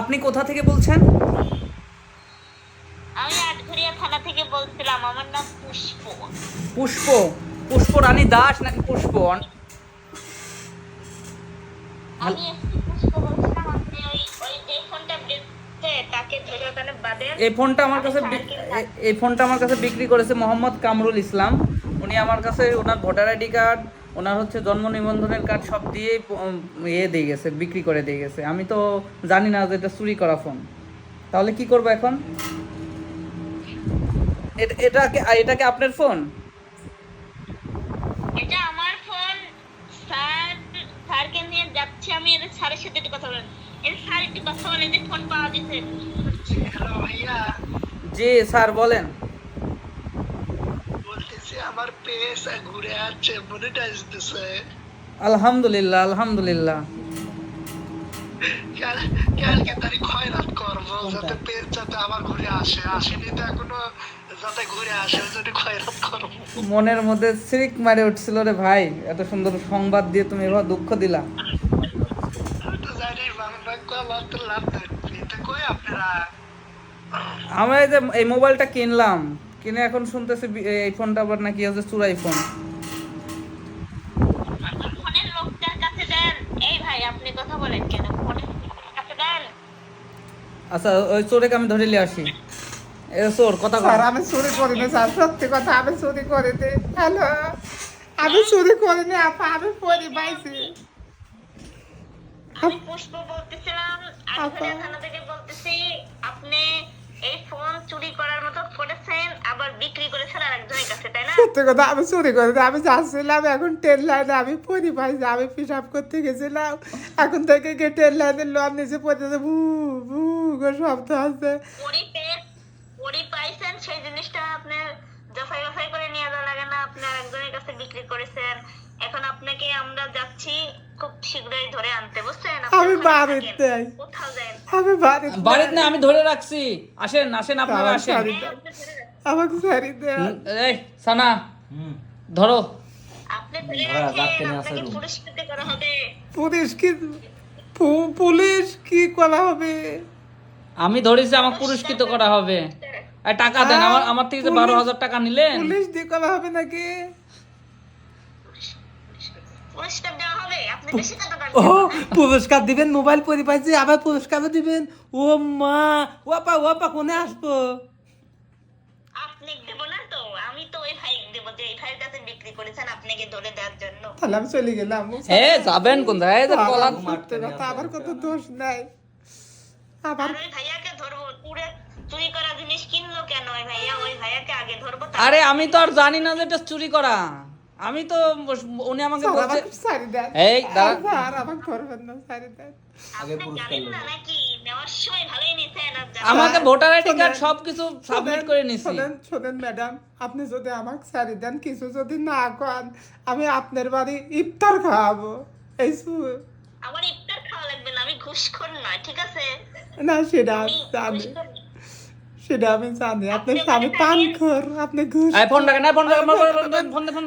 আপনি কোথা থেকে বলছেন? আমি আটঘরিয়া থানা থেকে বলছিলাম আমার নাম পুষ্প। পুষ্প? পুষ্প রানী দাস নাকি পুষ্প? এই ফোনটা আমার কাছে এই ফোনটা আমার কাছে বিক্রি করেছে মোহাম্মদ কামরুল ইসলাম। উনি আমার কাছে ওনার ভোটার আইডি কার্ড ওনার হচ্ছে জন্ম নিবন্ধনের কার্ড সব দিয়ে ইয়ে দিয়ে গেছে বিক্রি করে দিয়ে গেছে। আমি তো জানি না যে এটা চুরি করা ফোন। তাহলে কি করব এখন? এটা এটা কি এটা কি আপনার ফোন? এটা আমার ফোন। স্যার স্যারকে নিয়ে যাচ্ছি আমি এদের স্যারের সাথে একটু কথা বলেন। এর স্যার একটু কথা বলেন যে ফোন পাওয়া গেছে। হ্যালো ভাইয়া। জি স্যার বলেন বলতেছি আমার পেজ ঘুরে আছে মনিটাইজ দিছে আলহামদুলিল্লাহ আলহামদুলিল্লাহ কালকে তারিখ খয়রাত করব যাতে পেজ যাতে আমার ঘুরে আসে আসেনি তো এখনও যাতে ঘুরে আসে ওই খয়রাত করব মনের মধ্যে সিরিক মারে উঠছিল রে ভাই এত সুন্দর সংবাদ দিয়ে তুমি এবার দুঃখ দিলা। আমার তো লাভ নেই এটা কই আপনারা? আমি এই যে এই মোবাইলটা কিনলাম কিনে এখন শুনতেছি এই ফোনটা আবার নাকি হচ্ছে চুরাই ফোন ফোনের লোকটার কাছে দেন। এই ভাই আপনি কথা বলেন কেন? ফোনের লোকটার কাছে দেন। আচ্ছা ওই চোরেকে আমি ধরে নিয়ে আসি? এ চোর কথা স্যার আমি চুরি করিনি স্যার। সত্যি কথা আমি চুরি করিনি। হ্যালো আমি চুরি করিনি আপা আমি পরি পাইছি। আমি পুষ্প বলতেছিলাম থানা থেকে বলতেছি আপনি এই ফোন চুরি করার মতো সত্যি কথা আমি চুরি করিনি আমি যাচ্ছিলাম এখন ট্রেন লাইনে আমি পরি পাইছি আমি পিসাব করতে গেছিলাম এখন থেকে গিয়ে ট্রেন লাইনে লোন নিচে পড়তেছে ভু ভু করে শব্দ আছে। পরি পেয়ে পরি পাইছেন সেই জিনিসটা আপনার যাচাই বাছাই করে নিয়ে যাওয়া লাগে না আপনার একজনের কাছে বিক্রি করেছেন এখন আপনাকে আমরা যাচ্ছি খুব শীঘ্রই ধরে আনতে বুঝছেন? আমি ওখানে বাড়িতে থাকেন। আই। কোথাও যান। আমি বাড়ি বাড়িতে না আমি ধরে রাখছি আসেন আসেন আপনারা আসেন। আমাকে হুম, এই সানা। ধরো। পুলিশ কি পুলিশ কি করা হবে? আমি ধরেছি আমাকে পুরস্কৃত করা হবে। আর টাকা দেন আমার আমার থেকে যে বারো হাজার টাকা নিলেন? পুলিশ দিয়ে করা হবে নাকি? পুরস্কার দেওয়া হবে? আপনি বেশি টাকা দান ও পুরস্কার দিবেন মোবাইল পরি পাইছি আবার পুরস্কারও দিবেন। ও মা ওপা ওপা কোনে আসব আপনি দেব না তো আমি তো ওই ভাই দেব যে এই ভাইয়ের কাছে বিক্রি করেছেন আপনাকে ধরে দেওয়ার জন্য। তাহলে আমি চলে গেলাম। এ যাবেন কোন জায়গায় যে আবার পলান কথা, আবার কত দোষ নাই। আবার আর ওই ভাইয়াকে ধরবো পুরো চুরি করা জিনিস কিনলো কেন? ওই ভাইয়া ওই ভাইয়াকে আগে ধরবো আরে আমি তো আর জানি না যে এটা চুরি করা। আমি তো উনি আমাকে বলছে সারি দেন। এই দাঁড়া। স্যার আমাকে করবেন না সারি দেন। আপনি জানেন না নাকি? নেওয়ার সময় ভালোই নিছেন আর আমাকে ভোটার আইডি কার্ড সবকিছু সাবমিট করে নিছি। শোনেন শোনেন ম্যাডাম আপনি যদি আমাকে সারি দেন কিছু যদি না করেন আমি আপনার বাড়ি ইফতার খাওয়াবো। এই শু- আমার ইফতার খাওয়া লাগবে না আমি ঘুষখোর না ঠিক আছে? না সেটা আমি জানি সেটা আমি জানি। আপনি স্বামী পান খোর আপনি ঘুষ ফোন রাখেন না ফোন রাখেন ফোন ফোন ফোন